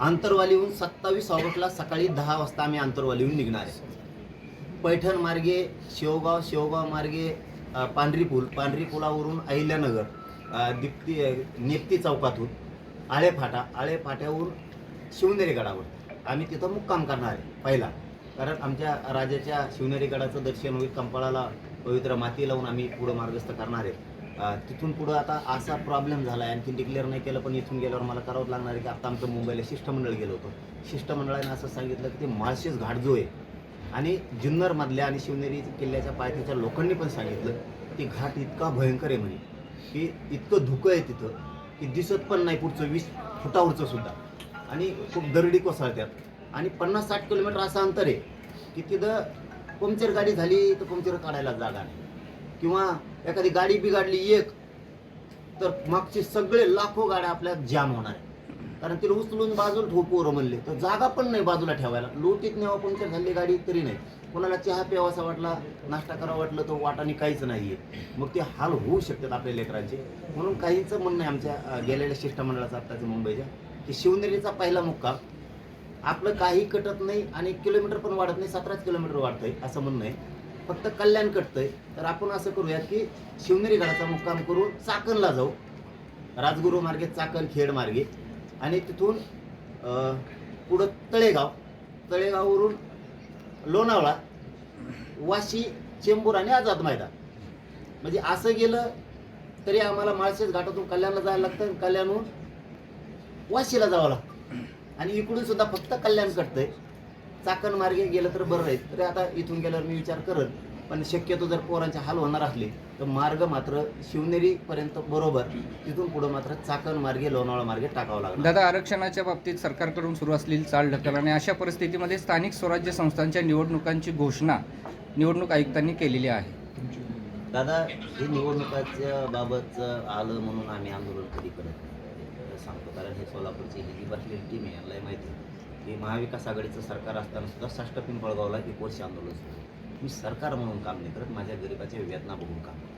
आंतरवालीहून सत्तावीस ऑगस्टला सकाळी दहा वाजता आम्ही आंतरवालीहून निघणार आहे. पैठण मार्गे शेवगाव शेवगाव मार्गे पांढरी पूल पांढरी पुलावरून अहिल्यानगर दिप्ती नेप्ती चौकातून आळेफाटा आळेफाट्यावरून शिवनेरी गडावर. आम्ही तिथं मुक्काम करणार आहे पहिला. कारण आमच्या राजाच्या शिवनेरी गडाचं दर्शन होईल कंपाळाला पवित्र माती लावून आम्ही पुढं मार्गस्थ करणार आहे. तिथून पुढं आता असा प्रॉब्लेम झाला आहे. आणखी डिक्लेअर नाही केलं पण इथून गेल्यावर मला करावंच लागणार आहे की आता आमचं मुंबईला शिष्टमंडळ गेलो होतो. शिष्टमंडळाने असं सांगितलं की ते माळशेज घाट जो आहे आणि जुन्नरमधल्या आणि शिवनेरी किल्ल्याच्या पायथ्याच्या लोकांनी पण सांगितलं की घाट इतका भयंकर आहे म्हणे की इतकं धुकं आहे तिथं की दिसत पण नाही पुढचं वीस फुटावरचं सुद्धा. आणि खूप दरडी कोसळत्यात आणि पन्नास साठ किलोमीटर असं अंतर आहे की तिथं पंक्चर गाडी झाली तर पंक्चर काढायला जागा नाही. किंवा एखादी गाडी बिघाडली एक तर मागचे सगळे लाखो गाड्या आपल्या जाम होणार आहे कारण तिला उचलून बाजूला ठेवू पोरं म्हणले. तर जागा पण नाही बाजूला ठेवायला. लोटीत नेवा पंक्चर झाली गाडी तरी नाही. कोणाला चहा प्यावासा वाटला नाश्ता करावा वाटलं तर वाटाने काहीच नाहीये. मग ते हाल होऊ शकतात आपल्या लेकरांचे. म्हणून काहीचं म्हणणं आहे आमच्या गेलेल्या शिष्टमंडळाचं आत्ताच्या मुंबईच्या की शिवनेरीचा पहिला मुक्काम आपलं काही कटत नाही आणि किलोमीटर पण वाढत नाही सतराच किलोमीटर वाढतंय असं म्हणणं आहे. फक्त कल्याण कटतंय. तर आपण असं करूयात की शिवनेरी गडाचा मुक्काम करून चाकणला जाऊ. राजगुरू मार्गे चाकण खेड मार्गे. आणि तिथून पुढं तळेगाव. तळेगाववरून लोणावळा वाशी चेंबूर आणि आझाद मैदान. म्हणजे असं गेलं तरी आम्हाला माळशेज घाटातून कल्याणला जायला लागतं कल्याणहून वाशीला जावं लागतं. आणि इकडून सुद्धा फक्त कल्याण कटतंय. चाकण मार्गे गेलं तर बरं राहील तरी आता इथून गेल्यावर मी विचार करत पण शक्यतो जर पोरांचे हाल होणार असले तर मार्ग मात्र शिवनेरी पर्यंत बरोबर. तिथून पुढं मात्र चाकण मार्गे लोणावळा मार्गे टाकावं लागणार. दादा आरक्षणाच्या बाबतीत सरकारकडून सुरू असलेली चाल ढकल आणि अशा परिस्थितीमध्ये स्थानिक स्वराज्य संस्थांच्या निवडणुकांची घोषणा निवडणूक आयुक्तांनी केलेली आहे. दादा हे निवडणुकाच्या बाबतचं आलं म्हणून आम्ही आंदोलन कधी करत. सांगतो कारण हे सोलापूरची ही जी बसलेली टीम आहे माहिती की महाविकास आघाडीचं सरकार असताना सुद्धा साष्ट पिंपळगावला एक वर्ष आंदोलन सुरू मी सरकार म्हणून काम नाही करत माझ्या गरिबाच्या वेदना बघून काम करतो.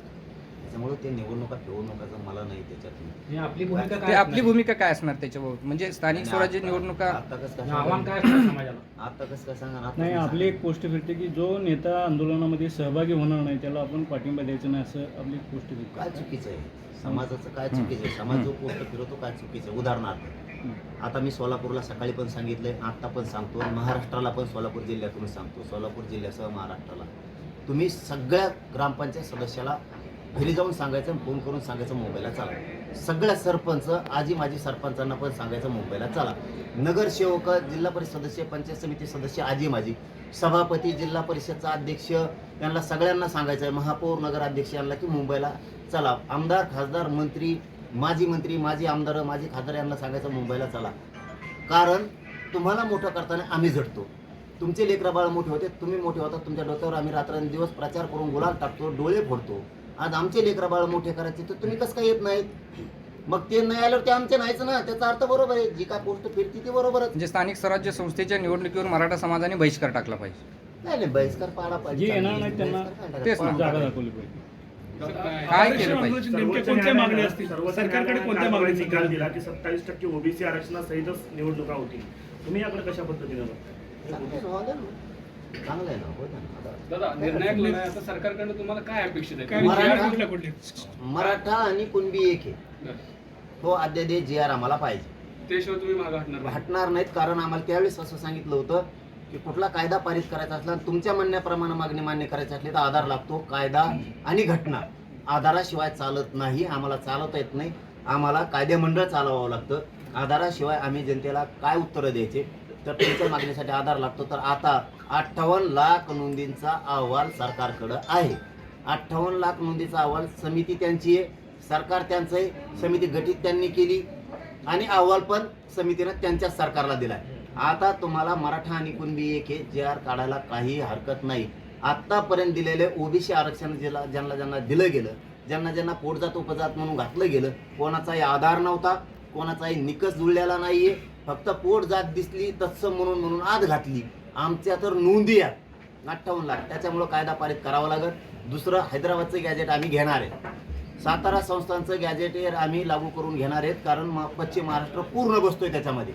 त्याच्यामुळे ते निवडणुका निवडणुकाचं मला नाही त्याच्यातून. आणि आपली भूमिका ते काय आपली असणार? भूमिका काय असणार त्याच्याबाबत? म्हणजे स्थानिक आणि स्वराज्य आता- निवडणुका आता कसं काय आव्हान सांगा काय असणार समाजाला? आता कसं काय सांगा ना, आता नाही तुम्ही आपली सांगा. एक पोस्ट फिरते की जो नेता आंदोलनामध्ये सहभागी होणार नाही त्याला आपण पाठिंबा द्यायचा नाही असं आपली एक पोस्ट काय फिरते चुकीचं आहे? समाजाचं काय चुकीचं आहे? समाज जो पोस्ट फिरवतो काय चुकीचं आहे? उदाहरणार्थ. आता मी सोलापूरला सकाळी पण सांगितलंय आता पण सांगतो. महाराष्ट्राला पण सोलापूर जिल्ह्यातून सांगतो. सोलापूर जिल्ह्यासह महाराष्ट्राला. तुम्ही सगळ्या ग्रामपंचायत सदस्याला घरी जाऊन सांगायचं फोन करून सांगायचं मुंबईला चला. सगळ्या सरपंच आजी माजी सरपंचांना पण सांगायचं मुंबईला चला. नगरसेवक जिल्हा परिषद सदस्य पंचायत समिती सदस्य आजी माजी सभापती जिल्हा परिषदचा अध्यक्ष यांना सगळ्यांना सांगायचं आहे महापौर नगराध्यक्ष यांना की मुंबईला चला. आमदार खासदार मंत्री माजी मंत्री माजी आमदार माजी खासदार यांना सांगायचं मुंबईला चला. कारण तुम्हाला मोठं करताना आम्ही झटतो. तुमचे लेकरं बाळ मोठे होते तुम्ही मोठे होता तुमच्या डोक्यावर आम्ही रात्रंदिवस प्रचार करून गुलाल टाकतो डोळे फोडतो. आज आमचे लेकरं बाळ मोठे करायचे तर तुम्ही कसं काय येत नाहीत? मग ते नाही आल्यावर ते आमचे नाहीच ना त्याचा अर्थ बरोबर आहे. जी काय पोस्ट फिरती ती बरोबरच. म्हणजे स्थानिक स्वराज्य संस्थेच्या निवडणुकीवर मराठा समाजाने बहिष्कार टाकला पाहिजे. नाही नाही बहिष्कार पाडा जे येणार नाही त्यांना तेच ना. जागा दाखवली पाहिजे. काय केलं पाहिजे? सर्वोच्च नेमक्या कोणत्या मागण्या असतील? सर्वोच्च सरकारकडे कोणत्या मागण्या निकाल दिला की सत्तावीस टक्के ओबीसी आरक्षणासहितच निवडणुका होतील. तुम्ही याकडे कशा पद्धतीने बघता? चांगलं आहे ना हो ना आता दादा निर्णायक लढाई आता सरकारकडनं तुम्हाला काय अपेक्षित आहे? काय मराठा- आणि कुणबी एक आहे. तो अध्यादेश जे आर आम्हाला पाहिजे. त्याशिवाय तुम्ही मागे हटणार नाही. हटणार नाहीत कारण आम्हाला त्यावेळेस असं सांगितलं होतं की कुठला कायदा पारित करायचा असला तुमच्या म्हणण्याप्रमाणे मागणी मान्य करायची असली तर आधार लागतो कायदा आणि घटना. आधाराशिवाय चालत नाही आम्हाला चालवता येत नाही. आम्हाला कायदेमंडळ चालवावं लागतं. आधाराशिवाय आम्ही जनतेला काय उत्तरं द्यायचे? तर तुमच्या मागणीसाठी आधार लागतो. तर आता अठ्ठावन्न लाख नोंदींचा अहवाल सरकारकडं आहे. अठ्ठावन्न लाख नोंदीचा अहवाल समिती त्यांची आहे. सरकार त्यांचं आहे समिती गठीत त्यांनी केली. आणि अहवाल पण समितीनं त्यांच्याच सरकारला दिलाय. आता तुम्हाला मराठा आणि कुणबी एक हे जे आर काढायला काही हरकत नाही. आत्तापर्यंत दिलेले ओबीसी आरक्षण ज्याला ज्यांना ज्यांना दिलं गेलं ज्यांना ज्यांना पोटजात उपजात म्हणून घातलं गेलं कोणाचाही आधार नव्हता कोणाचाही निकष जुळलेला नाहीये. फक्त पोट जात दिसली तत्सम म्हणून म्हणून आत घातली. आमच्या तर नोंदी आहेत. अठ्ठावन्न लाख. त्याच्यामुळं कायदा पारित करावा लागत दुसरं हैदराबादचं गॅजेट आम्ही घेणार आहे. सातारा संस्थांचं गॅजेट आम्ही लागू करून घेणार आहेत कारण म- पश्चिम महाराष्ट्र पूर्ण बसतोय त्याच्यामध्ये.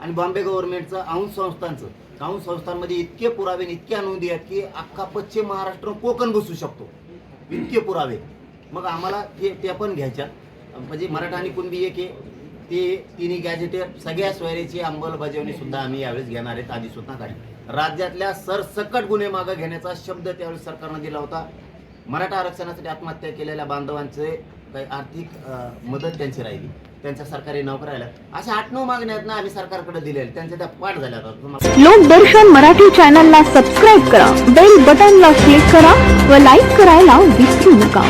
आणि बॉम्बे गव्हर्नमेंटचं औंध संस्थांचं. औंध संस्थांमध्ये इतके पुरावे आणि इतक्या नोंदी आहेत की अख्खा पश्चिम महाराष्ट्र कोकण बसू शकतो. इतके पुरावे. मग आम्हाला ते त्या पण घ्यायच्या. म्हणजे मराठा आणि कुणबी एक आहे. ते तिन्ही गॅजेटेर सगळ्या सोयरीची अंमलबजावणी सुद्धा आम्ही यावेळेस घेणार आहेत. अधिसूचनाखाली राज्यातल्या सरसकट गुन्हे मागं घेण्याचा शब्द त्यावेळेस सरकारनं दिला होता. मराठा आरक्षणासाठी आत्महत्या केलेल्या बांधवांचे काही आर्थिक मदत त्यांची राहिली. त्यांच्या सरकारी नोकऱ्याला. अशा आठ नऊ मागण्या आहेत ना आम्ही सरकारकडे दिलेल्या त्यांच्या त्या पाठ झाल्या लोकदर्शन मराठी चॅनलला सबस्क्राईब करा. बेल बटनला क्लिक करा व लाईक करायला विसरू नका.